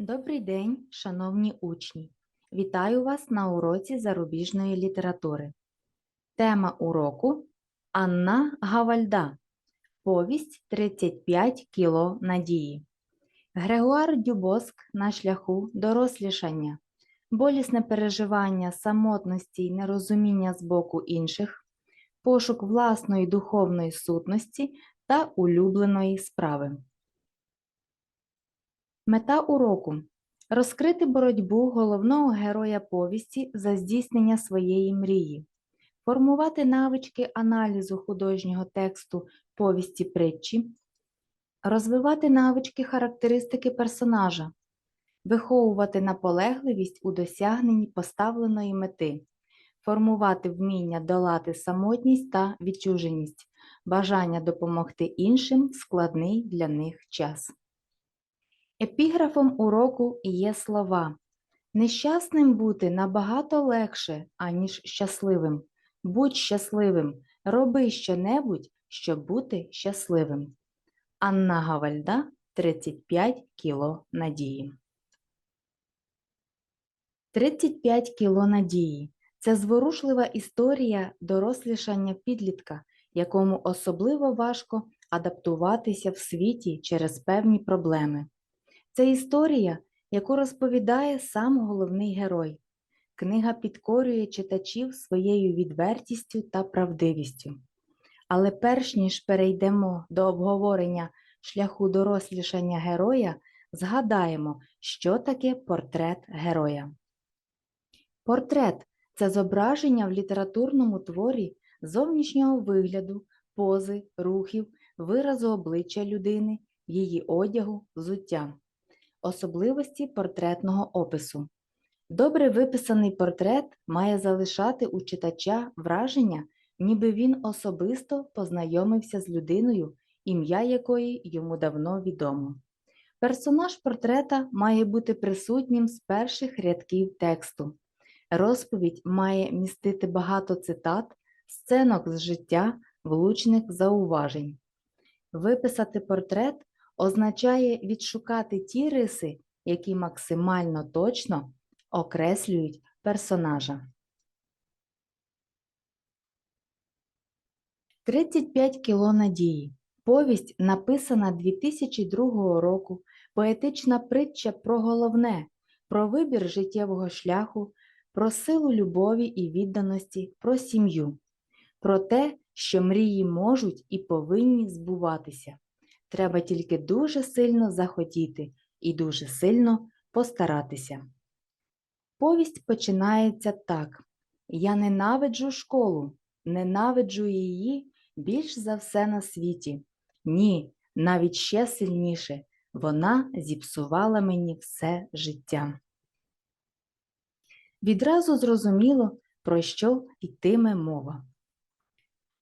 Добрий день, шановні учні! Вітаю вас на уроці зарубіжної літератури. Тема уроку Анна Гавальда. Повість 35 кіло надії. Грегуар Дюбоск на шляху дорослішання. Болісне переживання самотності й нерозуміння з боку інших, пошук власної духовної сутності та улюбленої справи. Мета уроку розкрити боротьбу головного героя повісті за здійснення своєї мрії, формувати навички аналізу художнього тексту повісті притчі, розвивати навички характеристики персонажа, виховувати наполегливість у досягненні поставленої мети, формувати вміння долати самотність та відчуженість, бажання допомогти іншим в складний для них час. Епіграфом уроку є слова. Нещасним бути набагато легше, аніж щасливим. Будь щасливим, роби щонебудь, щоб бути щасливим. Анна Гавальда 35 кіло надії. 35 кіло надії це зворушлива історія дорослішання підлітка, якому особливо важко адаптуватися в світі через певні проблеми. Це історія, яку розповідає сам головний герой. Книга підкорює читачів своєю відвертістю та правдивістю. Але перш ніж перейдемо до обговорення шляху дорослішання героя, згадаємо, що таке портрет героя. Портрет це зображення в літературному творі зовнішнього вигляду, пози, рухів, виразу обличчя людини, її одягу, взуття. Особливості портретного опису. Добре виписаний портрет має залишати у читача враження, ніби він особисто познайомився з людиною, ім'я якої йому давно відомо. Персонаж портрета має бути присутнім з перших рядків тексту. Розповідь має містити багато цитат, сценок з життя, влучних зауважень. Виписати портрет означає відшукати ті риси, які максимально точно окреслюють персонажа. 35 кіло надії. Повість написана 2002 року. Поетична притча про головне, про вибір життєвого шляху, про силу любові і відданості, про сім'ю, про те, що мрії можуть і повинні збуватися. Треба тільки дуже сильно захотіти і дуже сильно постаратися. Повість починається так: Я ненавиджу школу, ненавиджу її більш за все на світі. Ні, навіть ще сильніше, вона зіпсувала мені все життя. Відразу зрозуміло, про що йтиме мова.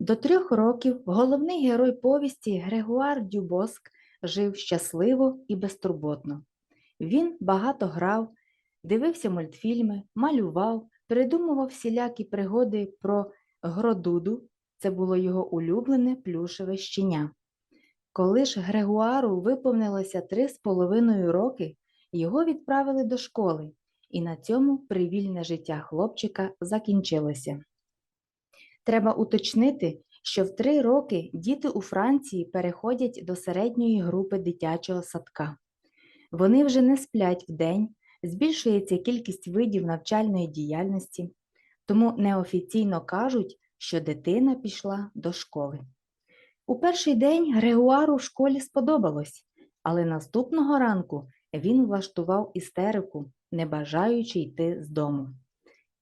До трьох років головний герой повісті Грегуар Дюбоск жив щасливо і безтурботно. Він багато грав, дивився мультфільми, малював, придумував всілякі пригоди про Гродуду, це було його улюблене плюшеве щеня. Коли ж Грегуару виповнилося три з половиною роки, його відправили до школи, і на цьому привільне життя хлопчика закінчилося. Треба уточнити, що в три роки діти у Франції переходять до середньої групи дитячого садка. Вони вже не сплять вдень, збільшується кількість видів навчальної діяльності, тому неофіційно кажуть, що дитина пішла до школи. У перший день Грегуару в школі сподобалось, але наступного ранку він влаштував істерику, не бажаючи йти з дому.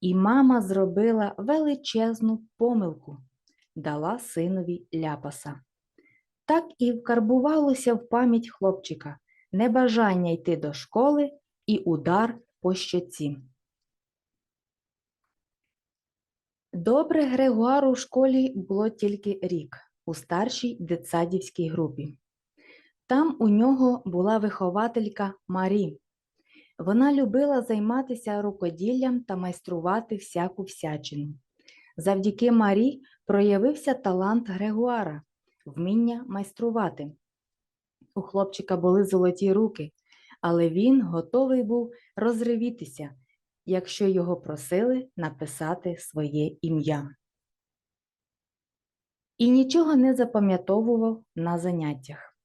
І мама зробила величезну помилку, дала синові ляпаса. Так і вкарбувалося в пам'ять хлопчика небажання йти до школи і удар по щоці. Добре Грегуару в школі було тільки рік у старшій дитсадівській групі. Там у нього була вихователька Марі. Вона любила займатися рукоділлям та майструвати всяку всячину. Завдяки Марі проявився талант Грегуара, вміння майструвати. У хлопчика були золоті руки, але він готовий був розривітися, якщо його просили написати своє ім'я. І нічого не запам'ятовував на заняттях.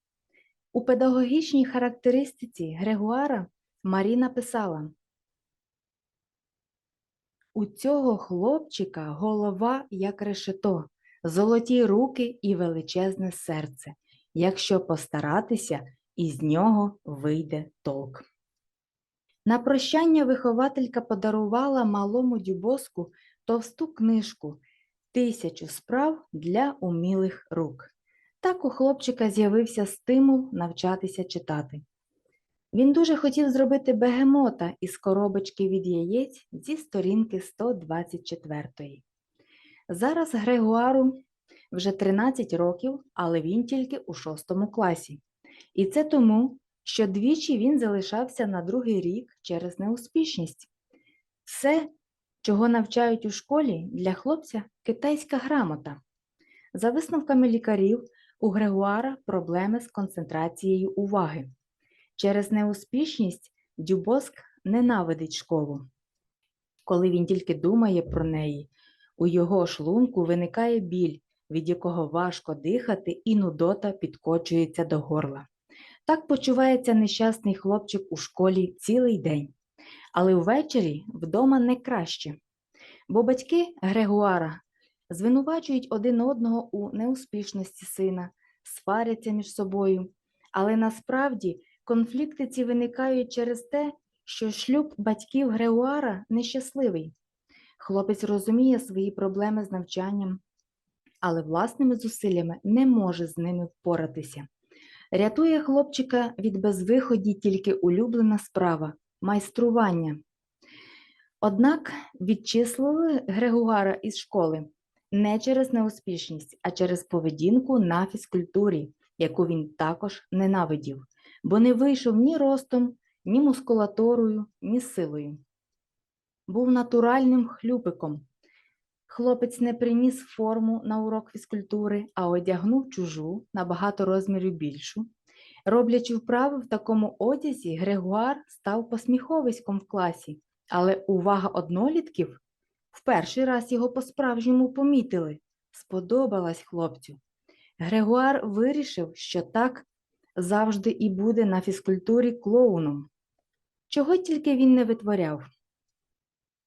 У педагогічній характеристиці Грегуара Марі написала У цього хлопчика голова як решето, золоті руки і величезне серце. Якщо постаратися, із нього вийде толк. На прощання вихователька подарувала малому дюбоску товсту книжку Тисячу справ для умілих рук. Так у хлопчика з'явився стимул навчатися читати. Він дуже хотів зробити бегемота із коробочки від яєць зі сторінки 124. Зараз Грегуару вже 13 років, але він тільки у 6 класі. І це тому, що двічі він залишався на другий рік через неуспішність. Все, чого навчають у школі, для хлопця китайська грамота. За висновками лікарів, у Грегуара проблеми з концентрацією уваги. Через неуспішність Дюбоск ненавидить школу. Коли він тільки думає про неї, у його шлунку виникає біль, від якого важко дихати, і нудота підкочується до горла. Так почувається нещасний хлопчик у школі цілий день, але ввечері вдома не краще, бо батьки Грегуара звинувачують один одного у неуспішності сина, сваряться між собою, але насправді конфлікти ці виникають через те, що шлюб батьків Грегуара нещасливий. Хлопець розуміє свої проблеми з навчанням, але власними зусиллями не може з ними впоратися. Рятує хлопчика від безвиході тільки улюблена справа майстрування. Однак відчислили Грегуара із школи не через неуспішність, а через поведінку на фізкультурі, яку він також ненавидів, бо не вийшов ні ростом, ні мускулатурою, ні силою. Був натуральним хлюпиком. Хлопець не приніс форму на урок фізкультури, а одягнув чужу на багато розмірів більшу. Роблячи вправи в такому одязі, Грегуар став посміховиськом в класі, але увага однолітків в перший раз його по-справжньому помітили, сподобалась хлопцю. Грегуар вирішив, що так завжди і буде на фізкультурі клоуном. Чого тільки він не витворяв.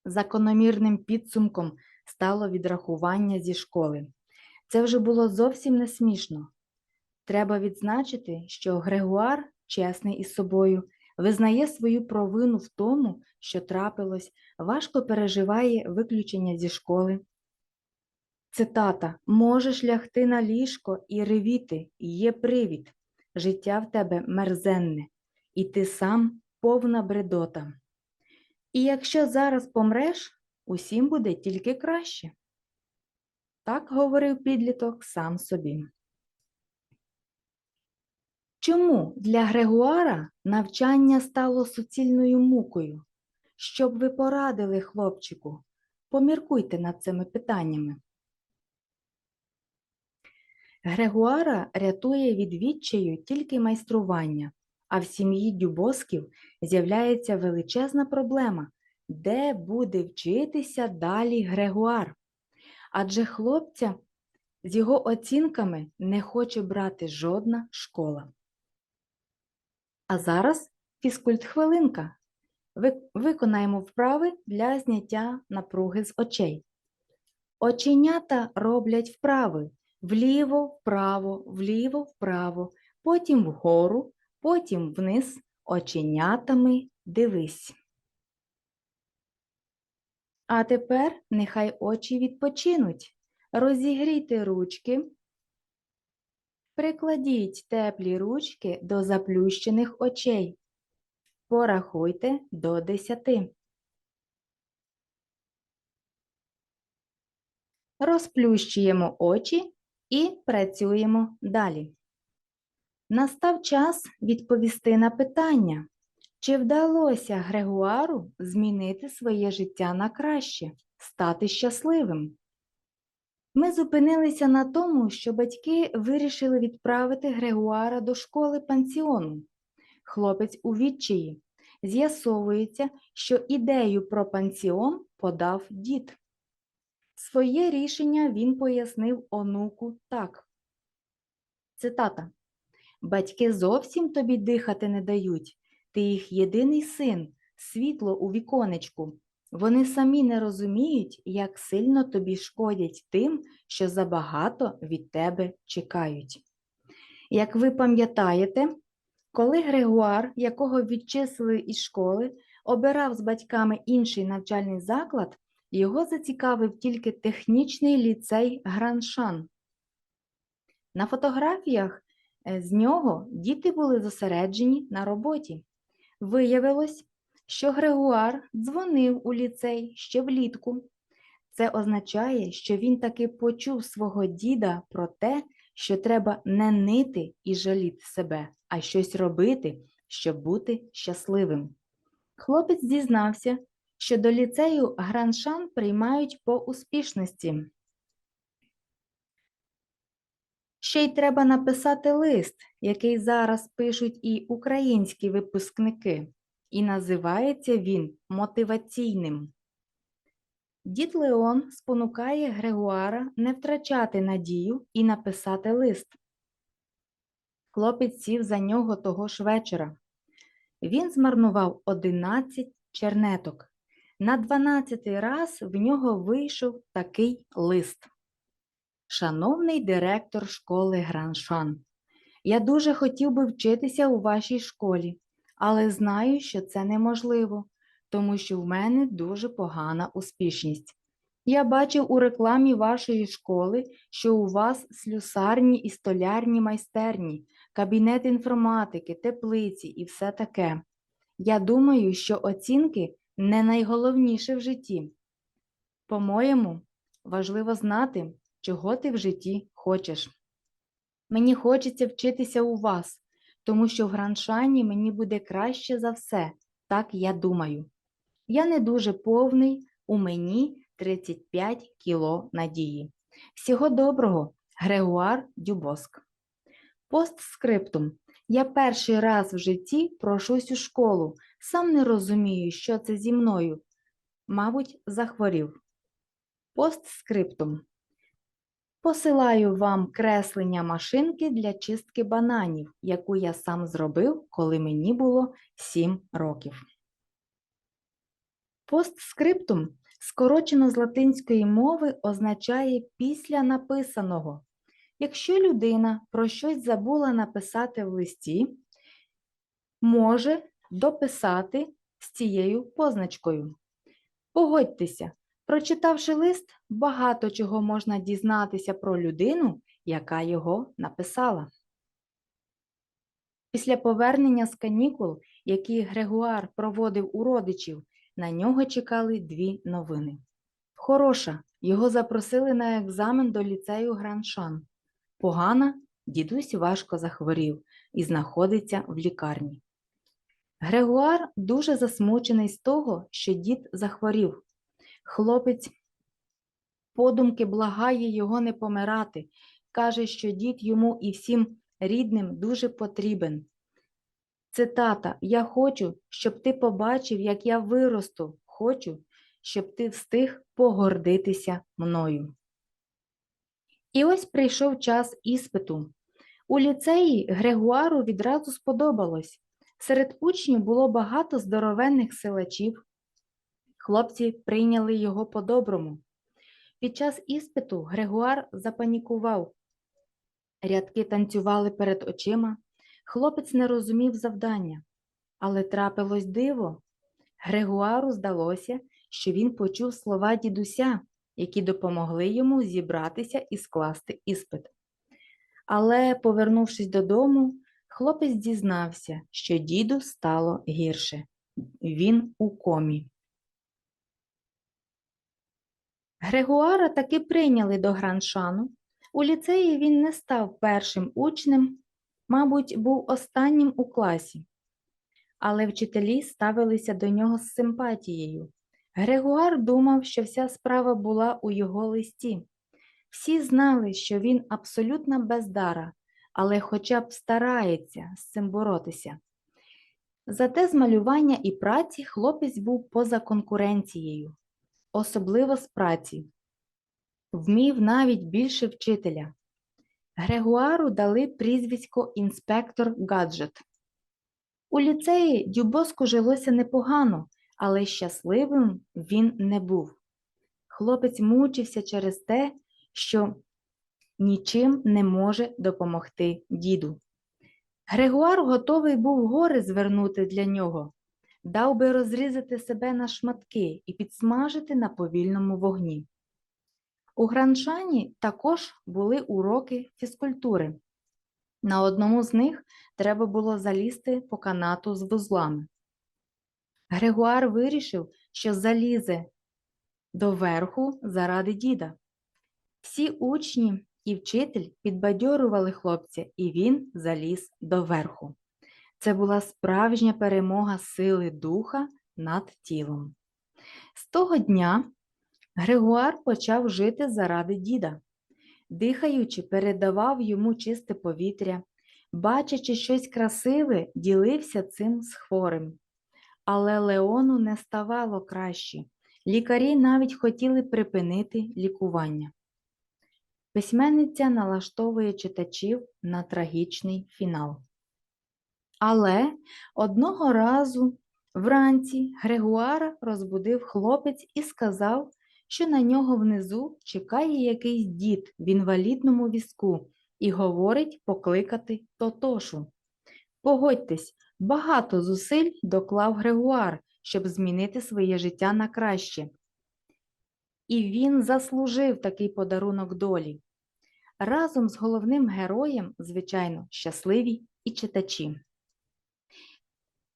Закономірним підсумком стало відрахування зі школи. Це вже було зовсім не смішно. Треба відзначити, що Грегуар, чесний із собою, визнає свою провину в тому, що трапилось, важко переживає виключення зі школи. Цитата Можеш лягти на ліжко і ревіти, є привід. Життя в тебе мерзенне, і ти сам повна бредота. І якщо зараз помреш, усім буде тільки краще. Так говорив підліток сам собі. Чому для Грегуара навчання стало суцільною мукою? Щоб ви порадили хлопчику, поміркуйте над цими питаннями. Грегуара рятує від відчаю тільки майстрування, а в сім'ї Дюбосків з'являється величезна проблема, де буде вчитися далі Грегуар. Адже хлопця з його оцінками не хоче брати жодна школа. А зараз фізкульт хвилинка. Виконаємо вправи для зняття напруги з очей. Оченята роблять вправи вліво, вправо, вліво, вправо, потім вгору, потім вниз, оченятами дивись. А тепер нехай очі відпочинуть. Розігрійте ручки. Прикладіть теплі ручки до заплющених очей. Порахуйте до десяти. Розплющуємо очі і працюємо далі. Настав час відповісти на питання, чи вдалося Грегуару змінити своє життя на краще, стати щасливим? Ми зупинилися на тому, що батьки вирішили відправити Грегуара до школи пансіону. Хлопець у відчаї. З'ясовується, що ідею про пансіон подав дід. Своє рішення він пояснив онуку так. Цитата. Батьки зовсім тобі дихати не дають. Ти їх єдиний син, світло у віконечку. Вони самі не розуміють, як сильно тобі шкодять тим, що забагато від тебе чекають. Як ви пам'ятаєте, коли Грегуар, якого відчислили із школи, обирав з батьками інший навчальний заклад, його зацікавив тільки технічний ліцей Граншан. На фотографіях е, з нього діти були зосереджені на роботі. Виявилось, що Грегуар дзвонив у ліцей ще влітку. Це означає, що він таки почув свого діда про те, що треба не нити і жаліти себе, а щось робити, щоб бути щасливим. Хлопець дізнався, що до ліцею Граншан приймають по успішності. Ще й треба написати лист, який зараз пишуть і українські випускники, і називається він мотиваційним. Дід Леон спонукає Грегуара не втрачати надію і написати лист. Хлопець сів за нього того ж вечора. Він змарнував 11 чернеток. На 12 раз в нього вийшов такий лист. Шановний директор школи Граншан, я дуже хотів би вчитися у вашій школі, але знаю, що це неможливо, тому що в мене дуже погана успішність. Я бачив у рекламі вашої школи, що у вас слюсарні і столярні майстерні, кабінет інформатики, теплиці і все таке. Я думаю, що оцінки не найголовніше в житті. По-моєму, важливо знати, чого ти в житті хочеш. Мені хочеться вчитися у вас, тому що в Граншані мені буде краще за все, так я думаю. Я не дуже повний, у мені 35 кіло надії. Всього доброго, Грегуар Дюбоск. Постскриптум. Я перший раз в житті прошусь у школу, сам не розумію, що це зі мною. Мабуть, захворів. Постскриптум. Посилаю вам креслення машинки для чистки бананів, яку я сам зробив, коли мені було 7 років. Постскриптум, скорочено з латинської мови, означає після написаного. Якщо людина про щось забула написати в листі, може дописати з цією позначкою. Погодьтеся, прочитавши лист, багато чого можна дізнатися про людину, яка його написала. Після повернення з канікул, які Грегуар проводив у родичів, на нього чекали дві новини. Хороша, його запросили на екзамен до ліцею Граншан. Погана, дідусь важко захворів і знаходиться в лікарні. Грегуар дуже засмучений з того, що дід захворів. Хлопець подумки благає його не помирати, каже, що дід йому і всім рідним дуже потрібен. Цитата Я хочу, щоб ти побачив, як я виросту. Хочу, щоб ти встиг погордитися мною. І ось прийшов час іспиту. У ліцеї Грегуару відразу сподобалось. Серед учнів було багато здоровенних силачів. Хлопці прийняли його по-доброму. Під час іспиту Грегуар запанікував. Рядки танцювали перед очима. Хлопець не розумів завдання, але трапилось диво. Грегуару здалося, що він почув слова дідуся, які допомогли йому зібратися і скласти іспит. Але, повернувшись додому, хлопець дізнався, що діду стало гірше. Він у комі. Грегуара таки прийняли до Граншану. У ліцеї він не став першим учнем, мабуть, був останнім у класі. Але вчителі ставилися до нього з симпатією. Грегуар думав, що вся справа була у його листі. Всі знали, що він абсолютна бездара, але хоча б старається з цим боротися. Зате з малювання і праці хлопець був поза конкуренцією, особливо з праці. Вмів навіть більше вчителя. Грегуару дали прізвисько інспектор Гаджет. У ліцеї Дюбоску жилося непогано, але щасливим він не був. Хлопець мучився через те, що нічим не може допомогти діду. Грегуар готовий був гори звернути для нього, дав би розрізати себе на шматки і підсмажити на повільному вогні. У Граншані також були уроки фізкультури. На одному з них треба було залізти по канату з вузлами. Грегуар вирішив, що залізе до верху заради діда. Всі учні і вчитель підбадьорювали хлопця, і він заліз до верху. Це була справжня перемога сили духа над тілом. З того дня Григуар почав жити заради діда. Дихаючи, передавав йому чисте повітря, бачачи щось красиве, ділився цим з хворим. Але Леону не ставало краще. Лікарі навіть хотіли припинити лікування. Письменниця налаштовує читачів на трагічний фінал. Але одного разу вранці Грегуара розбудив хлопець і сказав, що на нього внизу чекає якийсь дід в інвалідному візку і говорить покликати Тотошу. Погодьтесь, багато зусиль доклав Грегуар, щоб змінити своє життя на краще. І він заслужив такий подарунок долі. Разом з головним героєм, звичайно, щасливі і читачі.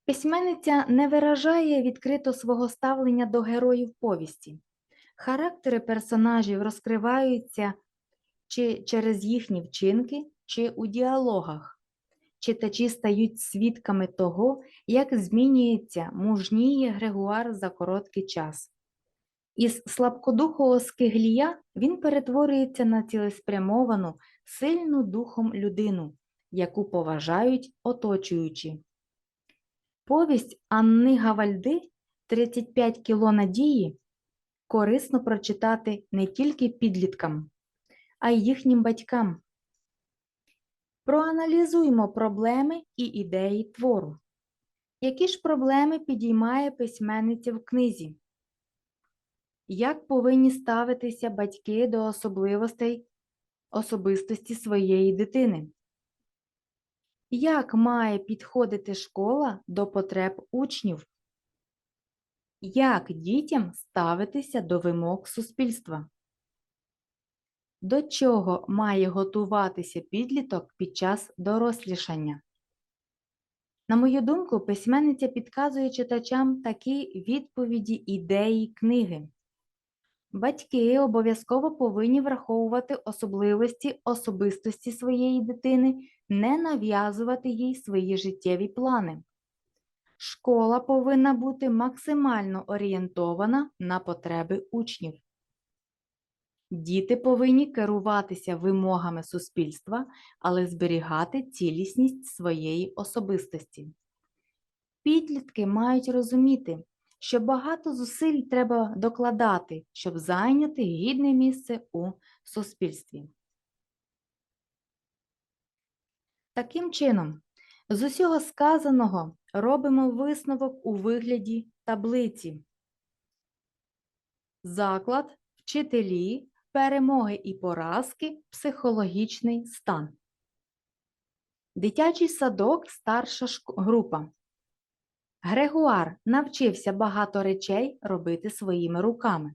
Письменниця не виражає відкрито свого ставлення до героїв повісті. Характери персонажів розкриваються чи через їхні вчинки, чи у діалогах. Читачі стають свідками того, як змінюється мужніє Грегуар за короткий час. Із слабкодухого скиглія він перетворюється на цілеспрямовану, сильну духом людину, яку поважають оточуючі. Повість Анни Гавальди «35 кіло надії корисно прочитати не тільки підліткам, а й їхнім батькам. Проаналізуймо проблеми і ідеї твору. Які ж проблеми підіймає письменниця в книзі? Як повинні ставитися батьки до особливостей особистості своєї дитини? Як має підходити школа до потреб учнів? Як дітям ставитися до вимог суспільства? До чого має готуватися підліток під час дорослішання? На мою думку, письменниця підказує читачам такі відповіді ідеї книги. Батьки обов'язково повинні враховувати особливості особистості своєї дитини, не нав'язувати їй свої життєві плани. Школа повинна бути максимально орієнтована на потреби учнів. Діти повинні керуватися вимогами суспільства, але зберігати цілісність своєї особистості. Підлітки мають розуміти, що багато зусиль треба докладати, щоб зайняти гідне місце у суспільстві. Таким чином, з усього сказаного робимо висновок у вигляді таблиці. Заклад, вчителі, перемоги і поразки, психологічний стан. Дитячий садок старша група. Грегуар навчився багато речей робити своїми руками.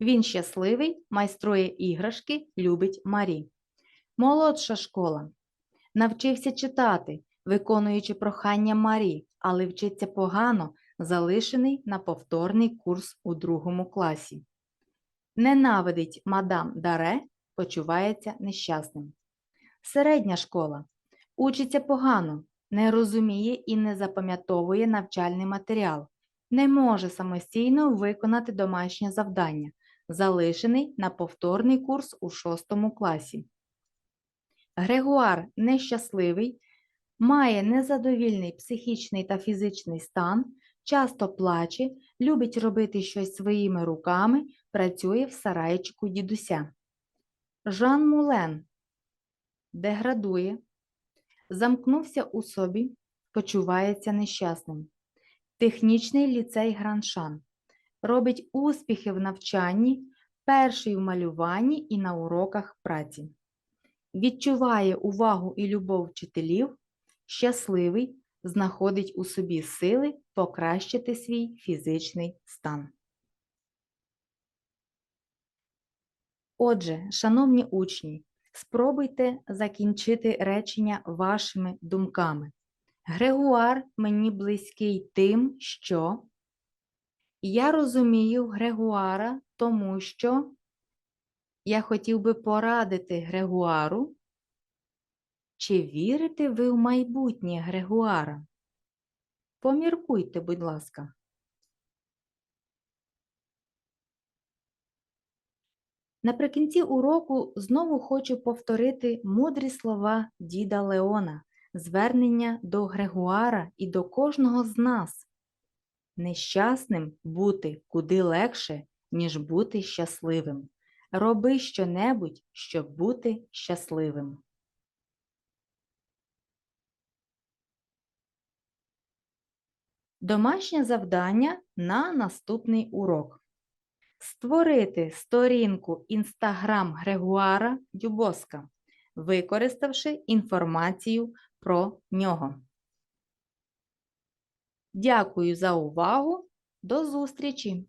Він щасливий, майструє іграшки, любить Марі. Молодша школа. Навчився читати, виконуючи прохання Марі, але вчиться погано, залишений на повторний курс у другому класі. Ненавидить мадам Даре, почувається нещасним. Середня школа. Учиться погано, не розуміє і не запам'ятовує навчальний матеріал, не може самостійно виконати домашнє завдання, залишений на повторний курс у шостому класі. Грегуар нещасливий, має незадовільний психічний та фізичний стан, часто плаче, любить робити щось своїми руками, працює в сарайчику дідуся. Жан Мулен деградує, замкнувся у собі, почувається нещасним. Технічний ліцей Граншан робить успіхи в навчанні, перший в малюванні і на уроках праці. Відчуває увагу і любов вчителів, щасливий, знаходить у собі сили покращити свій фізичний стан. Отже, шановні учні, спробуйте закінчити речення вашими думками. Грегуар мені близький тим, що я розумію Грегуара, тому що я хотів би порадити Грегуару. Чи вірите ви в майбутнє Грегуара? Поміркуйте, будь ласка. Наприкінці уроку знову хочу повторити мудрі слова діда Леона, звернення до Грегуара і до кожного з нас. Нещасним бути куди легше, ніж бути щасливим. Роби щонебудь, щоб бути щасливим. Домашнє завдання на наступний урок. Створити сторінку Інстаграм Грегуара Дюбоска, використавши інформацію про нього. Дякую за увагу. До зустрічі!